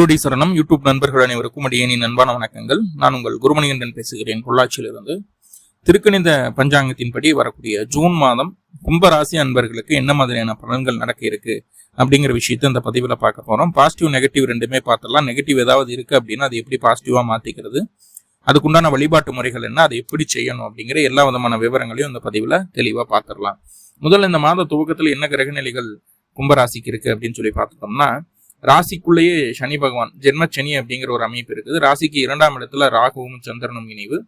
குருடி சரணம் யூடியூப் நண்பர்கள் அனைவருக்கும் அடியேனின் அன்பான வணக்கங்கள். நான் உங்கள் குருமணிகண்டன் பேசுகிறேன் பொள்ளாச்சியிலிருந்து. திருக்கணித பஞ்சாங்கத்தின்படி வரக்கூடிய ஜூன் மாதம் கும்பராசி அன்பர்களுக்கு என்ன மாதிரியான பலன்கள் நடக்க இருக்கு அப்படிங்கிற விஷயத்த இந்த பதிவில் பார்க்க போறோம். பாசிட்டிவ் நெகட்டிவ் ரெண்டுமே பார்த்தலாம் நெகட்டிவ் ஏதாவது இருக்கு அப்படின்னா அது எப்படி பாசிட்டிவா மாத்திக்கிறது? அதுக்குண்டான வழிபாட்டு முறைகள் என்ன? அதை எப்படி செய்யணும் அப்படிங்கிற எல்லா விதமான விவரங்களையும் இந்த பதிவில் தெளிவாக பார்த்துடலாம். முதல்ல இந்த மாத துவக்கத்தில் என்ன கிரகநிலைகள் கும்பராசிக்கு இருக்கு அப்படின்னு சொல்லி பார்த்துட்டோம்னா ராசிக்குள்ளேயே சனி பகவான் ஜென்ம சனி அப்படிங்கிற ஒரு அமைப்பு இருக்குது. ராசிக்கு இரண்டாம் இடத்துல ராகுவும் சந்திரனும் இணைவு.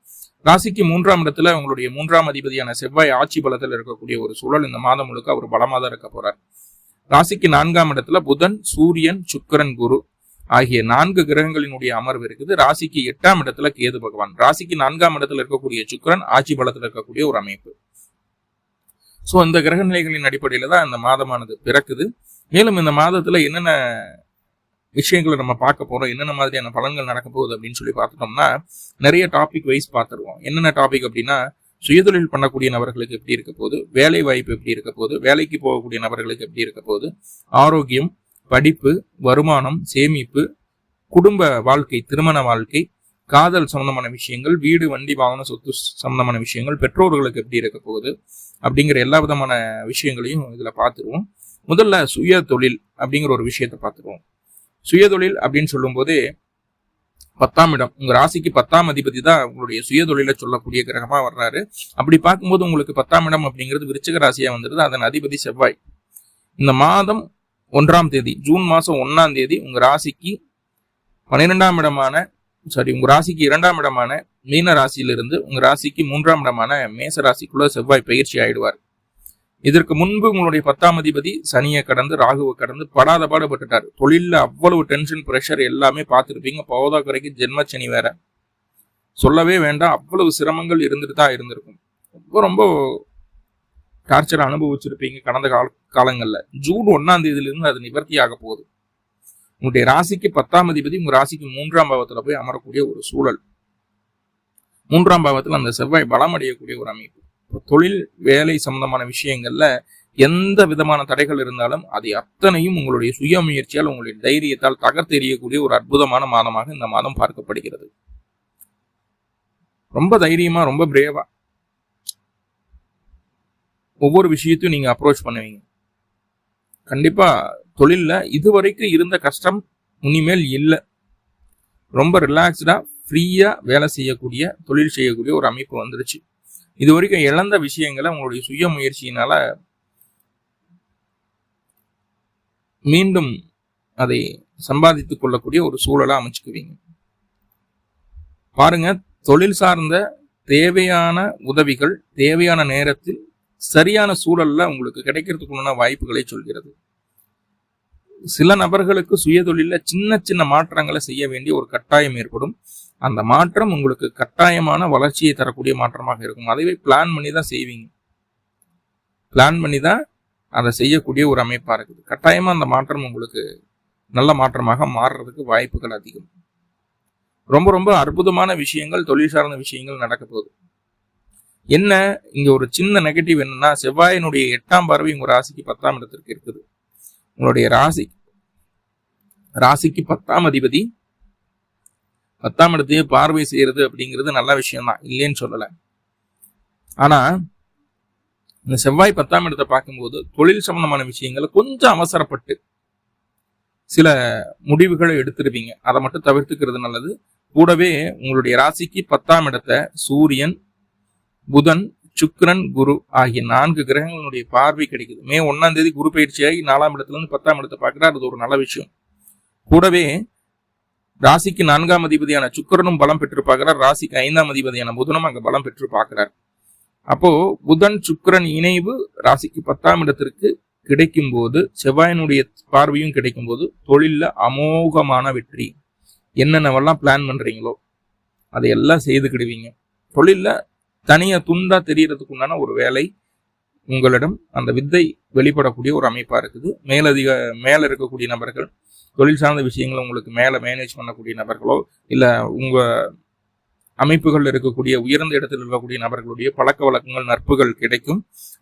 ராசிக்கு மூன்றாம் இடத்துல உங்களுடைய மூன்றாம் அதிபதியான செவ்வாய் ஆட்சி பலத்தில் இருக்கக்கூடிய ஒரு சூழல் இந்த மாதம் முழுக்க அவர் பலமாக தான் இருக்க போறார். ராசிக்கு நான்காம் இடத்துல புதன் சூரியன் சுக்கரன் குரு ஆகிய நான்கு கிரகங்களினுடைய அமர்வு இருக்குது. ராசிக்கு எட்டாம் இடத்துல கேது பகவான். ராசிக்கு நான்காம் இடத்துல இருக்கக்கூடிய சுக்கரன் ஆட்சி பலத்தில் இருக்கக்கூடிய ஒரு அமைப்பு. ஸோ இந்த கிரக நிலைகளின் அடிப்படையில் தான் இந்த மாதமானது பிறக்குது. மேலும் இந்த மாதத்தில் என்னென்ன விஷயங்களை நம்ம பார்க்க போகிறோம் என்னென்ன மாதிரியான பலன்கள் நடக்க போகுது அப்படின்னு சொல்லி பார்த்துட்டோம்னா நிறைய டாபிக் வைஸ் பார்த்துருவோம். என்னென்ன டாபிக் அப்படின்னா சுயதொழில் பண்ணக்கூடிய நபர்களுக்கு எப்படி இருக்க போகுது வேலை வாய்ப்பு எப்படி இருக்க போகுது வேலைக்கு போகக்கூடிய நபர்களுக்கு எப்படி இருக்க போகுது ஆரோக்கியம் படிப்பு வருமானம் சேமிப்பு குடும்ப வாழ்க்கை திருமண வாழ்க்கை காதல் சம்பந்தமான விஷயங்கள் வீடு வண்டி வாகன சொத்து சம்பந்தமான விஷயங்கள் பெற்றோர்களுக்கு எப்படி இருக்க போகுது அப்படிங்கிற எல்லா விதமான விஷயங்களையும் இதில் பார்த்துருவோம். முதல்ல சுய தொழில் அப்படிங்கிற ஒரு விஷயத்த பார்த்துருவோம். சுயதொழில் அப்படின்னு சொல்லும்போது பத்தாம் இடம். உங்க ராசிக்கு பத்தாம் அதிபதி தான் உங்களுடைய சுயதொழில சொல்லக்கூடிய கிரகமா வர்றாரு. அப்படி பார்க்கும்போது உங்களுக்கு பத்தாம் இடம் அப்படிங்கிறது விருச்சிக ராசியா வந்துருது. அதன் அதிபதி செவ்வாய். இந்த மாதம் ஒன்றாம் தேதி ஜூன் மாசம் ஒன்னாம் தேதி உங்க ராசிக்கு பன்னிரெண்டாம் இடமான சாரி உங்க ராசிக்கு இரண்டாம் இடமான மீன ராசியிலிருந்து உங்க ராசிக்கு மூன்றாம் இடமான மேச ராசிக்குள்ள செவ்வாய் பயிற்சி ஆயிடுவார். இதற்கு முன்பு உங்களுடைய பத்தாம் அதிபதி சனியை கடந்து ராகுவை கடந்து படாத பாடுபட்டுட்டார். தொழிலில் அவ்வளவு டென்ஷன் ப்ரெஷர் எல்லாமே பார்த்துருப்பீங்க. போதா குறைக்கு ஜென்ம சனி வேற. சொல்லவே வேண்டாம். அவ்வளவு சிரமங்கள் இருந்துட்டு தான் இருந்திருக்கும். ரொம்ப ரொம்ப டார்ச்சர் அனுபவிச்சிருப்பீங்க கடந்த கால காலங்களில். ஜூன் ஒன்னாம் தேதியிலிருந்து அது நிவர்த்தி ஆக போகுது. உங்களுடைய ராசிக்கு பத்தாம் அதிபதி உங்க ராசிக்கு மூன்றாம் பாவத்துல போய் அமரக்கூடிய ஒரு சூழல். மூன்றாம் பாவத்தில் அந்த செவ்வாய் பலம் அடையக்கூடிய ஒரு அமைப்பு. தொழில் வேலை சம்பந்தமான விஷயங்கள்ல எந்த விதமான தடைகள் இருந்தாலும் அதை அத்தனையும் உங்களுடைய சுய முயற்சியால் உங்களுடைய தைரியத்தால் தகர்த்தெறியக்கூடிய ஒரு அற்புதமான மாதமாக இந்த மாதம் பார்க்கப்படுகிறது. ரொம்ப தைரியமா ரொம்ப பிரேவா ஒவ்வொரு விஷயத்தையும் நீங்க அப்ரோச் பண்ணுவீங்க. கண்டிப்பா தொழிலில் இதுவரைக்கும் இருந்த கஷ்டம் இனிமேல் இல்லை. ரொம்ப ரிலாக்ஸ்டா ஃப்ரீயாக வேலை செய்யக்கூடிய தொழில் செய்யக்கூடிய ஒரு அமைப்பு வந்துருச்சு. இது வரைக்கும் இழந்த விஷயங்களை உங்களுடைய சுய முயற்சியினால மீண்டும் அதை சம்பாதித்துக் கொள்ளக்கூடிய ஒரு சூழலை அமைச்சுக்குவீங்க. பாருங்க தொழில் சார்ந்த தேவையான உதவிகள் தேவையான நேரத்தில் சரியான சூழல்ல உங்களுக்கு கிடைக்கிறதுக்குள்ள வாய்ப்புகளை சொல்கிறது. சில நபர்களுக்கு சுயதொழிலில் சின்ன சின்ன மாற்றங்களை செய்ய வேண்டிய ஒரு கட்டாயம் ஏற்படும். அந்த மாற்றம் உங்களுக்கு கட்டாயமான வளர்ச்சியை தரக்கூடிய மாற்றமாக இருக்கும். அதுவே பிளான் பண்ணி தான் செய்வீங்க. பிளான் பண்ணி தான் அதை செய்யக்கூடிய ஒரு அமைப்பாக இருக்குது. கட்டாயமாக அந்த மாற்றம் உங்களுக்கு நல்ல மாற்றமாக மாறுறதுக்கு வாய்ப்புகள் அதிகம். ரொம்ப ரொம்ப அற்புதமான விஷயங்கள் தொழில் சார்ந்த விஷயங்கள் நடக்க போகுது. என்ன? இங்கே ஒரு சின்ன நெகட்டிவ் என்னன்னா செவ்வாயினுடைய எட்டாம் பார்வை உங்கள் ராசிக்கு பத்தாம் இடத்திற்கு இருக்குது. உங்களுடைய ராசி ராசிக்கு பத்தாம் அதிபதி. பத்தாம் இடத்தையே பார்வை செய்யறது அப்படிங்கிறது நல்ல விஷயம் தான் இல்லைன்னு சொல்லலை. ஆனா இந்த செவ்வாய் பத்தாம் இடத்தை பார்க்கும்போது தொழில் சம்பந்தமான விஷயங்களை கொஞ்சம் அவசரப்பட்டு சில முடிவுகளை எடுத்துருவீங்க அதை மட்டும் தவிர்த்துக்கிறது நல்லது. கூடவே உங்களுடைய ராசிக்கு பத்தாம் இடத்தை சூரியன் புதன் சுக்ரன் குரு ஆகிய நான்கு கிரகங்களுடைய பார்வை கிடைக்குது. மே ஒன்னாம் தேதி குரு பயிற்சியாகி நாலாம் இடத்துல இருந்து பத்தாம் இடத்தை பார்க்குறாரு. அது ஒரு நல்ல விஷயம். கூடவே ராசிக்கு நான்காம் அதிபதியான சுக்கரனும் பலம் பெற்று பார்க்கிறார். ராசிக்கு ஐந்தாம் அதிபதியான புதனும் அங்கே பலம் பெற்று பார்க்கிறார். அப்போ புதன் சுக்கரன் இணைவு ராசிக்கு பத்தாம் இடத்திற்கு கிடைக்கும் போது செவ்வாயினுடைய பார்வையும் கிடைக்கும் போது தொழிலில் அமோகமான வெற்றி. என்னென்னவெல்லாம் பிளான் பண்றீங்களோ அதையெல்லாம் செய்துக்கிடுவீங்க தொழிலில் தனியா துண்டா தெரியறதுக்கு உண்டான ஒரு வேலை உங்களிடம் அந்த வித்தை வெளிப்படக்கூடிய ஒரு அமைப்பா இருக்குது. மேலதிக மேல இருக்கக்கூடிய நபர்கள் தொழில் சார்ந்த விஷயங்களை உங்களுக்கு மேலே மேனேஜ் பண்ணக்கூடிய நபர்களோ இல்லை உங்கள் அமைப்புகள் இருக்கக்கூடிய உயர்ந்த இடத்தில் இருக்கக்கூடிய நபர்களுடைய பழக்க வழக்கங்கள் நட்புகள் கிடைக்கும்.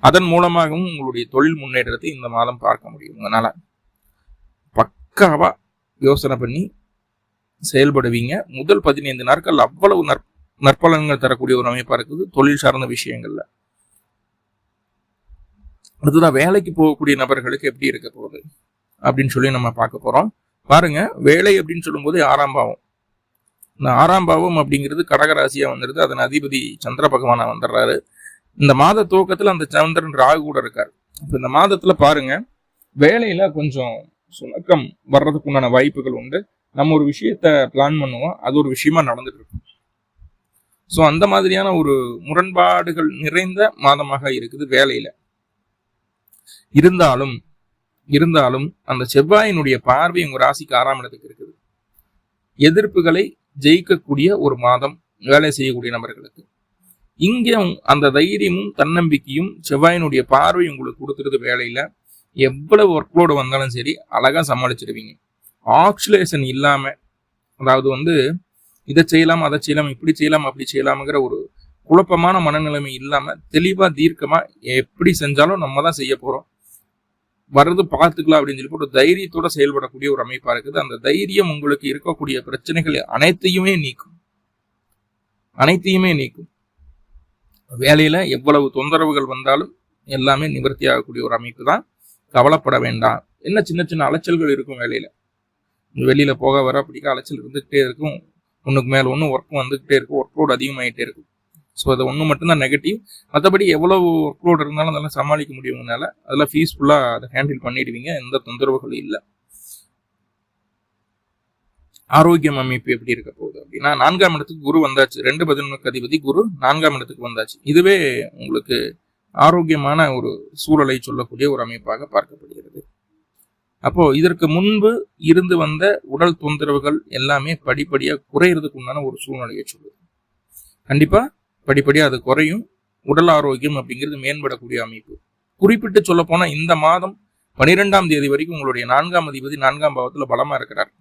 அதன் மூலமாகவும் உங்களுடைய தொழில் முன்னேற்றத்தை இந்த மாதம் பார்க்க முடியும். அதனால பக்காவா யோசனை பண்ணி செயல்படுவீங்க. முதல் பதினைந்து நாட்கள் அவ்வளவு நற் நற்பலன்கள் தரக்கூடிய ஒரு அமைப்பா இருக்குது தொழில் சார்ந்த விஷயங்கள்ல. அடுத்ததான் வேலைக்கு போகக்கூடிய நபர்களுக்கு எப்படி இருக்க போகுது? அப்படின்னு சொல்லி நம்ம பார்க்க போறோம். பாருங்க வேலை அப்படின்னு சொல்லும்போது ஆறாம் பாவம். இந்த ஆறாம் பாவம் அப்படிங்கிறது கடகராசியா வந்துடுது அதன் அதிபதி சந்திர பகவானா வந்துடுறாரு இந்த மாத துவக்கத்துல அந்த சந்திரன் ராகு கூட இருக்காரு. இப்போ இந்த மாதத்துல பாருங்க வேலையில கொஞ்சம் சுணக்கம் வர்றதுக்குண்டான வாய்ப்புகள் உண்டு. நம்ம ஒரு விஷயத்த பிளான் பண்ணுவோம். அது ஒரு விஷயமா நடந்துட்டு இருக்கும். ஸோ அந்த மாதிரியான ஒரு முரண்பாடுகள் நிறைந்த மாதமாக இருக்குது வேலையில. இருந்தாலும் இருந்தாலும் அந்த செவ்வாயினுடைய பார்வை உங்க ராசிக்கு ஆறாம் இடத்துக்கு இருக்குது. எதிர்ப்புகளை ஜெயிக்கக்கூடிய ஒரு மாதம் வேலை செய்யக்கூடிய நபர்களுக்கு. இங்கே அந்த தைரியமும் தன்னம்பிக்கையும் செவ்வாயினுடைய பார்வை உங்களுக்கு கொடுத்துருது வேலையில. எவ்வளவு ஒர்க்லோடு வந்தாலும் சரி அழகா சமாளிச்சிடுவீங்க ஆக்சுலேஷன் இல்லாம அதாவது வந்து இதை செய்யலாம் அதை செய்யலாம் இப்படி செய்யலாம் அப்படி செய்யலாம்ங்கிற ஒரு குழப்பமான மனநிலைமை இல்லாம தெளிவா தீர்க்கமா எப்படி செஞ்சாலும் நம்ம தான் செய்ய போறோம். வர்றது பார்த்துக்கலாம் அப்படின்னு சொல்லி ஒரு தைரியத்தோட செயல்படக்கூடிய ஒரு அமைப்பா இருக்குது. அந்த தைரியம் உங்களுக்கு இருக்கக்கூடிய பிரச்சனைகள் அனைத்தையுமே நீக்கும். அனைத்தையுமே நீக்கும். வேலையில எவ்வளவு தொந்தரவுகள் வந்தாலும் எல்லாமே நிவர்த்தி ஆகக்கூடிய ஒரு அமைப்பு தான். கவலைப்பட வேண்டாம். என்ன சின்ன சின்ன அலைச்சல்கள் இருக்கும் வேலையில. வெளியில போக வர பிடிக்க அலைச்சல் இருந்துகிட்டே இருக்கும். ஒன்றுக்கு மேலே ஒன்று ஒர்க்கும் வந்துக்கிட்டே இருக்கும் ஒர்க் லோட் அதிகமாகிட்டே இருக்கு. ஸோ அது ஒன்று மட்டும்தான் நெகட்டிவ் மற்றபடி எவ்வளவு ஒர்க் லோட் இருந்தாலும் அதெல்லாம் சமாளிக்க முடியும்னால அதெல்லாம் ஃபீஸ்ஃபுல்லாக அதை ஹேண்டில் பண்ணிடுவீங்க எந்த தொந்தரவுகளும் இல்லை. ஆரோக்கியம் அமைப்பு எப்படி இருக்க போகுது அப்படின்னா நான்காம் இடத்துக்கு குரு வந்தாச்சு ரெண்டு பதினொன்றுக்கு அதிபதி குரு நான்காம் இடத்துக்கு வந்தாச்சு. இதுவே உங்களுக்கு ஆரோக்கியமான ஒரு சூழலை சொல்லக்கூடிய ஒரு அமைப்பாக பார்க்கப்படுகிறது. அப்போ இதற்கு முன்பு இருந்து வந்த உடல் தொந்தரவுகள் எல்லாமே படிப்படியா குறையிறதுக்கு உண்டான ஒரு சூழ்நிலையை சொல்லுது. கண்டிப்பா படிப்படியா அது குறையும். உடல் ஆரோக்கியம் அப்படிங்கிறது மேம்படக்கூடிய அமைப்பு. குறிப்பிட்டு சொல்ல போனா இந்த மாதம் பனிரெண்டாம் தேதி வரைக்கும் உங்களுடைய நான்காம் அதிபதி நான்காம் பாவத்துல பலமா இருக்கிறார்.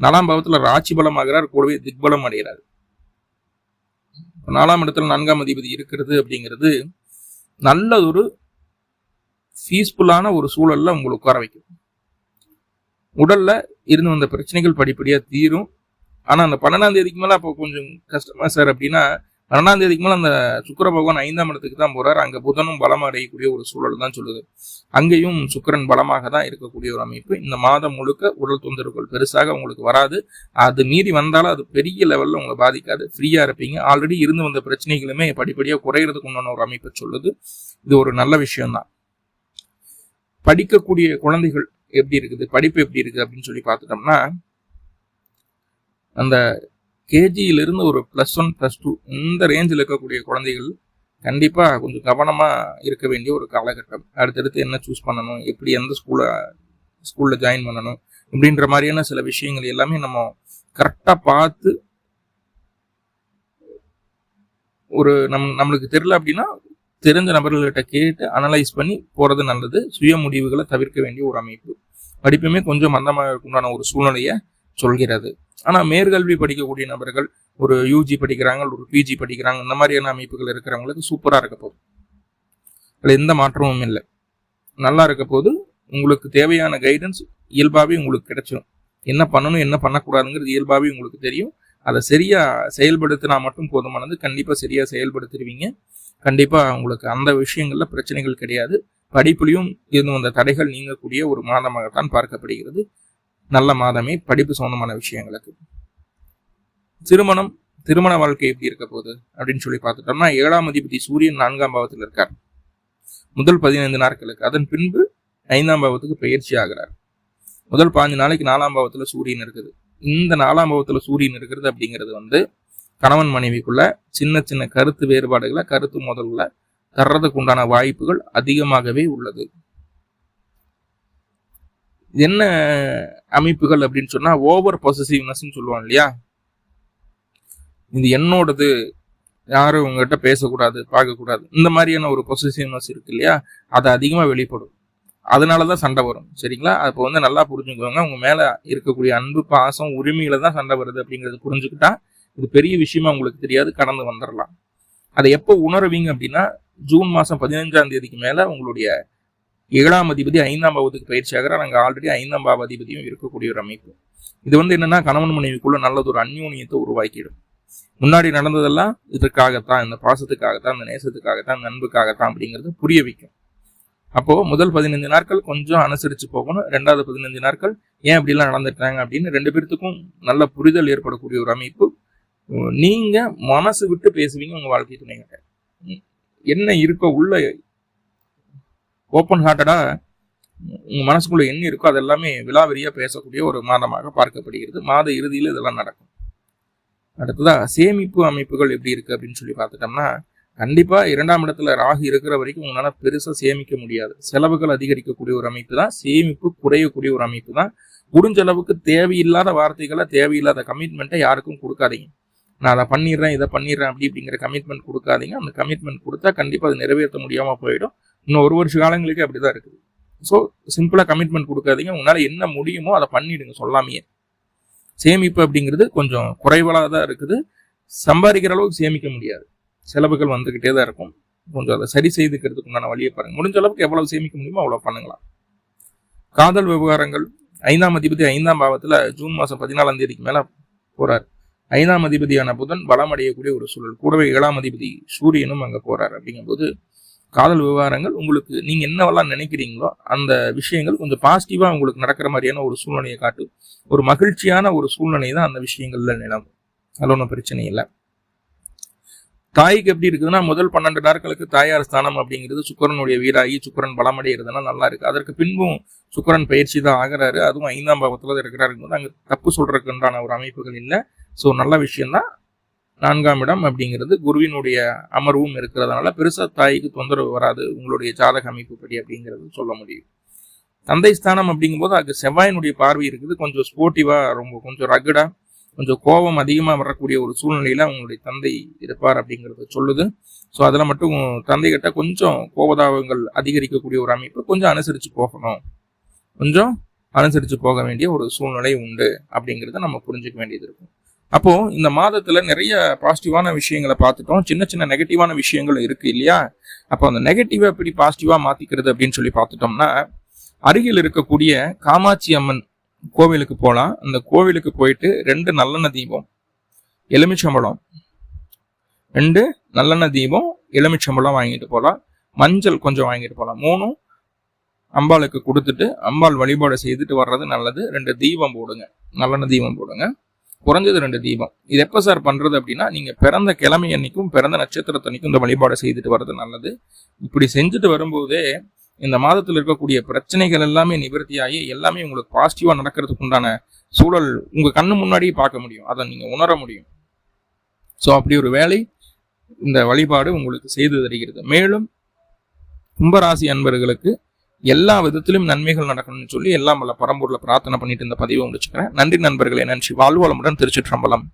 நாலாம் பாவத்துல ராட்சி பலம் ஆகிறார் கூடவே திக்பலம் அடைகிறார். நாலாம் இடத்துல நான்காம் அதிபதி இருக்கிறது அப்படிங்கிறது நல்லதொரு பீஸ்ஃபுல்லான ஒரு சூழல்ல உங்களை உட்கார வைக்கும். உடல்ல இருந்து வந்த பிரச்சனைகள் படிப்படியா தீரும். ஆனா அந்த பன்னெண்டாம் தேதிக்கு மேல அப்போ கொஞ்சம் கஷ்டமா சார் அப்படின்னா பன்னெண்டாம் தேதிக்கு மேல அந்த சுக்கர பகவான் ஐந்தாம் இடத்துக்கு தான் போறாரு. அங்க புதனும் பலம் அடையக்கூடிய ஒரு சூழல் தான் சொல்லுது. அங்கேயும் சுக்கரன் பலமாக தான் இருக்கக்கூடிய ஒரு அமைப்பு. இந்த மாதம் முழுக்க உடல் தொந்தரவுகள் பெருசாக உங்களுக்கு வராது. அது மீறி வந்தாலும் அது பெரிய லெவல்ல உங்களை பாதிக்காது. ஃப்ரீயா இருப்பீங்க. ஆல்ரெடி இருந்து வந்த பிரச்சனைகளுமே படிப்படியா குறையிறதுக்கு உண்டான ஒரு அமைப்பை சொல்லுது. இது ஒரு நல்ல விஷயம்தான். படிக்கக்கூடிய குழந்தைகள் எப்படி இருக்குது படிப்பு எப்படி இருக்குது அப்படின்னு சொல்லி பார்த்துட்டோம்னா அந்த கேஜியிலிருந்து ஒரு ப்ளஸ் ஒன் ப்ளஸ் டூ இந்த ரேஞ்சில் இருக்கக்கூடிய குழந்தைகள் கண்டிப்பாக கொஞ்சம் கவனமாக இருக்க வேண்டிய ஒரு காலகட்டம். அடுத்தடுத்து என்ன சூஸ் பண்ணணும் எப்படி எந்த ஸ்கூலை ஸ்கூலில் ஜாயின் பண்ணணும் இப்படின்ற மாதிரியான சில விஷயங்கள் எல்லாமே நம்ம கரெக்டாக பார்த்து ஒரு நம் நம்மளுக்கு தெரில அப்படின்னா தெரிஞ்ச நபர்கள்கிட்ட கேட்டு அனலைஸ் பண்ணி போறது நல்லது. சுய முடிவுகளை தவிர்க்க வேண்டிய ஒரு அமைப்பு. படிப்புமே கொஞ்சம் மந்தமாக உண்டான ஒரு சூழ்நிலையை சொல்கிறது. ஆனா மேற்கல்வி படிக்கக்கூடிய நபர்கள் ஒரு யூஜி படிக்கிறாங்க ஒரு பிஜி படிக்கிறாங்க இந்த மாதிரியான அமைப்புகள் இருக்கிறவங்களுக்கு சூப்பரா இருக்க போகுது. அதுல எந்த மாற்றமும் இல்லை. நல்லா இருக்க போது உங்களுக்கு தேவையான கைடன்ஸ் இயல்பாகவே உங்களுக்கு கிடைச்சிடும் என்ன பண்ணணும் என்ன பண்ணக்கூடாதுங்கிறது இயல்பாகவே உங்களுக்கு தெரியும். அதை சரியா செயல்படுத்தினா மட்டும் போதுமானது. கண்டிப்பாக சரியாக செயல்படுத்திடுவீங்க. கண்டிப்பாக உங்களுக்கு அந்த விஷயங்களில் பிரச்சனைகள் கிடையாது. படிப்புலையும் இருந்து வந்த தடைகள் நீங்கக்கூடிய ஒரு மாதமாகத்தான் பார்க்கப்படுகிறது. நல்ல மாதமே படிப்பு சம்பந்தமான விஷயங்களுக்கு. திருமணம் திருமண வாழ்க்கை எப்படி இருக்க போகுது அப்படின்னு சொல்லி பார்த்துட்டோம்னா ஏழாம் அதிபதி சூரியன் நான்காம் பாவத்தில் இருக்கார். முதல் பதினைந்து நாட்களுக்கு. அதன் பின்பு ஐந்தாம் பாவத்துக்கு பயிற்சி ஆகிறார். முதல் பாஞ்சு நாளைக்கு நாலாம் பாவத்தில் சூரியன் இருக்குது. இந்த நாலாம் பாவத்தில் சூரியன் இருக்கிறது அப்படிங்கிறது வந்து கணவன் மனைவிக்குள்ள சின்ன சின்ன கருத்து வேறுபாடுகளை கருத்து முதல்ல தர்றதுக்கு உண்டான வாய்ப்புகள் அதிகமாகவே உள்ளது. என்ன அமைப்புகள் அப்படின்னு சொன்னா ஓவர் பொசசிவ்னஸ் சொல்லுவாங்க இல்லையா? இது என்னோடது யாரும் உங்ககிட்ட பேசக்கூடாது பார்க்கக்கூடாது. இந்த மாதிரியான ஒரு பொசசிவ்னஸ் இருக்கு இல்லையா? அது அதிகமாக வெளிப்படும். அதனால தான் சண்டை வரும். சரிங்களா? அப்போ வந்து நல்லா புரிஞ்சுக்கோங்க. உங்க மேல இருக்கக்கூடிய அன்பு பாசம் உரிமையில தான் சண்டை வருது அப்படிங்கிறது புரிஞ்சுக்கிட்டா இது பெரிய விஷயமா உங்களுக்கு தெரியாது கடந்து வந்துடலாம் அதை எப்போ உணருவீங்க அப்படின்னா ஜூன் மாதம் பதினஞ்சாம் தேதிக்கு மேலே உங்களுடைய ஏழாம் அதிபதி ஐந்தாம் பாவத்துக்கு பயிற்சி ஆகிறார். அங்கே ஆல்ரெடி ஐந்தாம் பாவ அதிபதியும் இருக்கக்கூடிய ஒரு அமைப்பு. இது வந்து என்னன்னா கணவன் மனைவிக்குள்ள நல்லது ஒரு அந்யோன்யத்தை உருவாக்கிடும். முன்னாடி நடந்ததெல்லாம் இதற்காகத்தான் இந்த பாசத்துக்காகத்தான் இந்த நேசத்துக்காகத்தான் இந்த அன்புக்காகத்தான் அப்படிங்கிறது புரிய வைக்கும். அப்போ முதல் பதினஞ்சு நாட்கள் கொஞ்சம் அனுசரிச்சு போகணும். ரெண்டாவது பதினஞ்சு நாட்கள் ஏன் இப்படிலாம் நடந்துட்டாங்க அப்படின்னு ரெண்டு பேர்த்துக்கும் நல்ல புரிதல் ஏற்படக்கூடிய ஒரு அமைப்பு. நீங்கள் மனசு விட்டு பேசுவீங்க உங்கள் வாழ்க்கை துணைகிட்ட என்ன இருக்கோ உள்ள ஓப்பன் ஹார்ட்டடாக உங்கள் மனசுக்குள்ளே என்ன இருக்கோ அதெல்லாமே விலாவரியா பேசக்கூடிய ஒரு மாதமாக பார்க்கப்படுகிறது. மாத இறுதியில் இதெல்லாம் நடக்கும். அடுத்ததாக சேமிப்பு அமைப்புகள் எப்படி இருக்குது அப்படின்னு சொல்லி பார்த்துட்டோம்னா கண்டிப்பாக இரண்டாம் இடத்துல ராகு இருக்கிற வரைக்கும் உங்களால் பெருசாக சேமிக்க முடியாது. செலவுகள் அதிகரிக்கக்கூடிய ஒரு அமைப்பு தான். சேமிப்பு குறையக்கூடிய ஒரு அமைப்பு தான். முடிஞ்ச அளவுக்கு தேவையில்லாத வார்த்தைகளை தேவையில்லாத கமிட்மெண்ட்டை யாருக்கும் கொடுக்காதீங்க. நான் அதை பண்ணிடுறேன் இதை பண்ணிடுறேன் அப்படி அப்படிங்கிற கமிட்மெண்ட் கொடுக்காதீங்க. அந்த கமிட்மெண்ட் கொடுத்தா கண்டிப்பாக அதை நிறைவேற்ற முடியாமல் போயிடும். இன்னும் ஒரு வருஷ காலங்களுக்கு அப்படிதான் இருக்குது. ஸோ சிம்பிளாக கமிட்மெண்ட் கொடுக்காதீங்க. உங்களால் என்ன முடியுமோ அதை பண்ணிடுங்க சொல்லாமையே. சேமிப்பு அப்படிங்கிறது கொஞ்சம் குறைவலாக தான் இருக்குது. சம்பாதிக்கிற அளவுக்கு சேமிக்க முடியாது. செலவுகள் வந்துக்கிட்டே தான் இருக்கும். கொஞ்சம் அதை சரி செய்துக்கிறதுக்கு உண்டான வழியை பாருங்க. முடிஞ்ச அளவுக்கு எவ்வளவு சேமிக்க முடியுமோ அவ்வளோ பண்ணலாம் காதல் விவகாரங்கள் ஐந்தாம் அதிபதி ஐந்தாம் பாவத்தில் ஜூன் மாதம் பதினாலாம் தேதிக்கு மேலே போறார். ஐந்தாம் அதிபதியான புதன் பலம் அடையக்கூடிய ஒரு சூழல். கூடவே ஏழாம் அதிபதி சூரியனும் அங்கே போறாரு அப்படிங்கும்போது காதல் விவகாரங்கள் உங்களுக்கு நீங்க என்னவெல்லாம் நினைக்கிறீங்களோ அந்த விஷயங்கள் கொஞ்சம் பாசிட்டிவா உங்களுக்கு நடக்கிற மாதிரியான ஒரு சூழ்நிலையை காட்டு ஒரு மகிழ்ச்சியான ஒரு சூழ்நிலை தான் அந்த விஷயங்கள்ல நிலவும். அது ஒன்றும் பிரச்சனை இல்லை. தாய்க்கு எப்படி இருக்குதுன்னா முதல் பன்னெண்டு நாட்களுக்கு தாயார் ஸ்தானம் அப்படிங்கிறது சுக்கரனுடைய வீராகி சுக்கரன் பலமடைகிறதுனா நல்லா இருக்கு. அதற்கு பின்பும் சுக்கரன் பயிற்சி தான் ஆகிறாரு. அதுவும் ஐந்தாம் பாவத்தில் தான் போது அங்கே தப்பு சொல்றதுக்குண்டான ஒரு அமைப்புகள் இல்லை. ஸோ நல்ல விஷயம்தான் நான்காம் இடம் அப்படிங்கிறது குருவினுடைய அமர்வும் இருக்கிறதுனால பெருசாக தாய்க்கு தொந்தரவு வராது. உங்களுடைய ஜாதக அமைப்பு படி அப்படிங்கிறது சொல்ல முடியும். தந்தை ஸ்தானம் அப்படிங்கும்போது அதுக்கு செவ்வாயினுடைய பார்வை இருக்குது. கொஞ்சம் ஸ்போர்ட்டிவாக ரொம்ப கொஞ்சம் ரகுடாக கொஞ்சம் கோபம் அதிகமாக வரக்கூடிய ஒரு சூழ்நிலையில் அவங்களுடைய தந்தை இருப்பார் அப்படிங்கிறத சொல்லுது. ஸோ அதில் மட்டும் தந்தை கிட்ட கொஞ்சம் கோபதாபங்கள் அதிகரிக்கக்கூடிய ஒரு அமைப்பு கொஞ்சம் அனுசரித்து போகணும். கொஞ்சம் அனுசரித்து போக வேண்டிய ஒரு சூழ்நிலை உண்டு அப்படிங்கிறத நம்ம புரிஞ்சுக்க வேண்டியது இருக்கும். அப்போ இந்த மாதத்துல நிறைய பாசிட்டிவான விஷயங்களை பார்த்துட்டோம். சின்ன சின்ன நெகட்டிவான விஷயங்கள் இருக்கு இல்லையா? அப்போ அந்த நெகட்டிவை எப்படி பாசிட்டிவா மாத்திக்கிறது அப்படின்னு சொல்லி பார்த்துட்டோம்னா அருகில் இருக்கக்கூடிய காமாட்சி அம்மன் கோவிலுக்கு போகலாம் அந்த கோவிலுக்கு போயிட்டு ரெண்டு நல்லெண்ணெய் தீபம் எலுமிச்சம்பழம். ரெண்டு நல்லெண்ணெய் தீபம் எலுமிச்சம்பழம் வாங்கிட்டு போகலாம் மஞ்சள் கொஞ்சம் வாங்கிட்டு போகலாம் மூணும் அம்பாளுக்கு கொடுத்துட்டு அம்பாள் வழிபாடு செய்துட்டு வர்றது நல்லது. ரெண்டு தீபம் போடுங்க. நல்லெண்ணெய் தீபம் போடுங்க. குறைஞ்சது ரெண்டு தீபம். இது எப்போ சார் பண்ணுறது அப்படின்னா நீங்கள் பிறந்த கிழமை அன்னைக்கும் பிறந்த நட்சத்திரத்தன்னைக்கும் இந்த வழிபாடு செய்துட்டு வர்றது நல்லது. இப்படி செஞ்சுட்டு வரும்போதே இந்த மாதத்தில் இருக்கக்கூடிய பிரச்சனைகள் எல்லாமே நிவர்த்தியாகி எல்லாமே உங்களுக்கு பாசிட்டிவாக நடக்கிறதுக்கு உண்டான சூழல் உங்கள் கண்ணு முன்னாடியே பார்க்க முடியும். அதை நீங்கள் உணர முடியும். ஸோ அப்படி ஒரு வேலை இந்த வழிபாடு உங்களுக்கு செய்து தருகிறது. மேலும் கும்பராசி அன்பர்களுக்கு எல்லா விதத்திலும் நன்மைகள் நடக்கணும்னு சொல்லி எல்லாம் பல பரம்பூரில் பிரார்த்தனை பண்ணிட்டு இந்த பதிவை முடிச்சுக்கிறேன். நன்றி நண்பர்களே. நன்றி. வாழ்வாளமுடன் திருச்சிற்றம்பலம்.